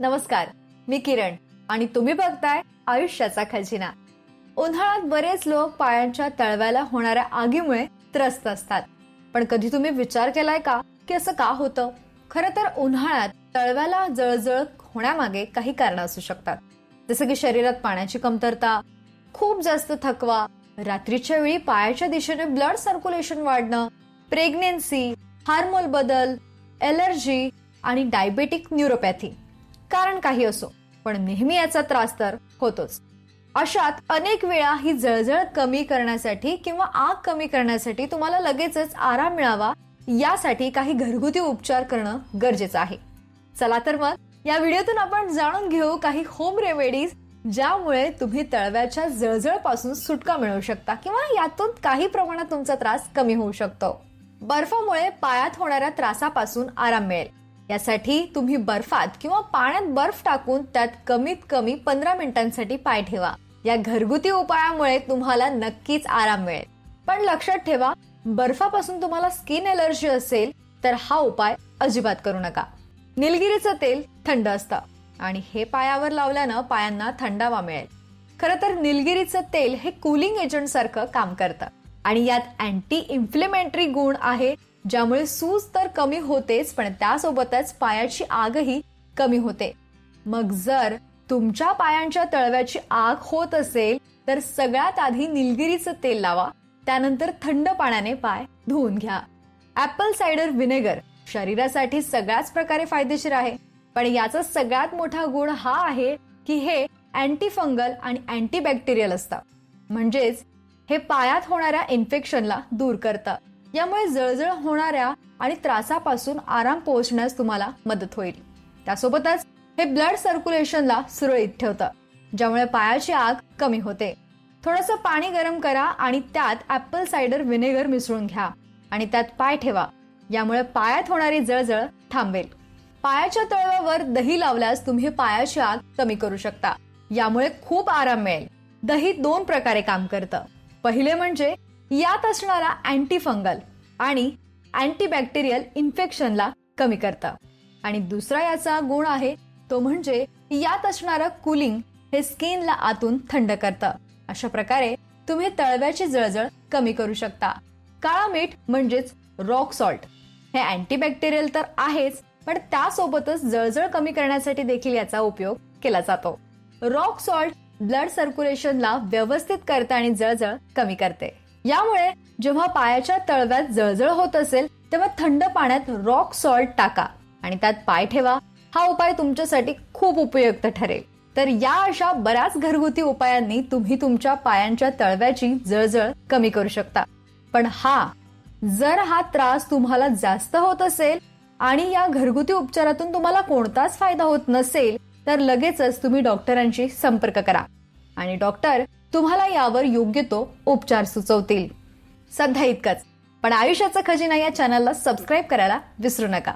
नमस्कार मी किरण आणि तुम्ही बघताय आयुष्याचा खजिना. उन्हाळ्यात बरेच लोक पायांच्या तळव्याला होणाऱ्या आगीमुळे त्रस्त असतात. पण कधी तुम्ही विचार केलाय का की असं का होतं? खरं तर उन्हाळ्यात तळव्याला जळजळ होण्यामागे काही कारण असू शकतात. जसं की शरीरात पाण्याची कमतरता खूप जास्त थकवा रात्रीच्या वेळी पायाच्या दिशेने ब्लड सर्क्युलेशन वाढणं प्रेग्नेन्सी हार्मोन बदल एलर्जी आणि डायबेटिक न्यूरोपॅथी. कारण काही असो पण नेहमी याचा त्रास तर होतोच. अशात अनेक वेळा ही जळजळ कमी करण्यासाठी किंवा आग कमी करण्यासाठी तुम्हाला लगेचच आराम मिळावा यासाठी काही घरगुती उपचार करणं गरजेचं आहे. चला तर मग या व्हिडिओतून आपण जाणून घेऊ काही होम रेमेडीज ज्यामुळे तुम्ही तळव्याच्या जळजळपासून सुटका मिळवू शकता किंवा यातून काही प्रमाणात तुमचा त्रास कमी होऊ शकतो. बर्फामुळे पायात होणाऱ्या त्रासापासून आराम मिळेल. यासाठी तुम्ही बर्फात किंवा पाण्यात बर्फ टाकून त्यात कमीत कमी पंधरा मिनिटांसाठी पाय ठेवा. या घरगुती उपायामुळे तुम्हाला नक्कीच आराम मिळेल. पण लक्षात ठेवा बर्फापासून तुम्हाला स्किन एलर्जी असेल तर हा उपाय अजिबात करू नका. निलगिरीचं तेल थंड असतं आणि हे पायावर लावल्यानं पायांना थंडावा मिळेल. खरं तर निलगिरीचं तेल हे कुलिंग एजंट सारखं काम करतं. आणि यात अँटी इन्फ्लेमेंटरी गुण आहे ज्यामुळे सूज तर कमी होतेच पण त्यासोबतच पायाची आगही कमी होते. मग जर तुमच्या पायांच्या तळव्याची आग होत असेल तर सगळ्यात आधी निलगिरीचं तेल लावा. त्यानंतर थंड पाण्याने पाय धुवून घ्या. ऍपल सायडर व्हिनेगर शरीरासाठी सगळ्याच प्रकारे फायदेशीर आहे. पण याचा सगळ्यात मोठा गुण हा आहे की हे अँटी फंगल आणि अँटीबॅक्टेरियल असतं. म्हणजेच हे पायात होणाऱ्या इन्फेक्शनला दूर करतं. यामुळे जळजळ होणाऱ्या आणि त्रासापासून आराम पोहोचण्यास तुम्हाला मदत होईल. त्यासोबतच हे ब्लड सर्क्युलेशनला सुरळीत ठेवतं ज्यामुळे पायाची आग कमी होते. थोडंसं पाणी गरम करा आणि त्यात ऍपल सायडर व्हिनेगर मिसळून घ्या आणि त्यात पाय ठेवा यामुळे पायात होणारी जळजळ थांबेल. पायाच्या तळव्यावर दही लावल्यास तुम्ही पायाची आग कमी करू शकता यामुळे खूप आराम मिळेल. दही दोन प्रकारे काम करतं. पहिले म्हणजे यात असणारा अँटी फंगल आणि अँटीबॅक्टेरियल इन्फेक्शनला कमी करतं. आणि दुसरा याचा गुण आहे तो म्हणजे यात असणारं कुलिंग हे स्किनला आतून थंड करतं. अशा प्रकारे तुम्ही तळव्याची जळजळ कमी करू शकता. काळा मीठ म्हणजेच रॉक सॉल्ट. हे अँटीबॅक्टेरियल तर आहेच पण त्यासोबतच जळजळ कमी करण्यासाठी देखील याचा उपयोग केला जातो. रॉक सॉल्ट ब्लड सर्क्युलेशनला व्यवस्थित करते आणि जळजळ कमी करते. यामुळे जेव्हा पायाच्या तळव्यात जळजळ होत असेल तेव्हा थंड पाण्यात रॉक सॉल्ट टाका. आणि त्यात पाय ठेवा. हा उपाय तुमच्यासाठी खूप उपयुक्त ठरेल. तर या अशा बऱ्याच घरगुती उपायांनी तुम्ही तुमच्या पायांच्या तळव्याची जळजळ कमी करू शकता. पण हा जर हा त्रास तुम्हाला जास्त होत असेल आणि या घरगुती उपचारातून तुम्हाला कोणताच फायदा होत नसेल तर लगेचच तुम्ही डॉक्टरांशी संपर्क करा. आणि डॉक्टर तुम्हाला यावर योग्य तो उपचार सुचवतील. सध्या इतकंच. पण आयुष्याचा खजिना या चॅनलला सबस्क्राईब करायला विसरू नका.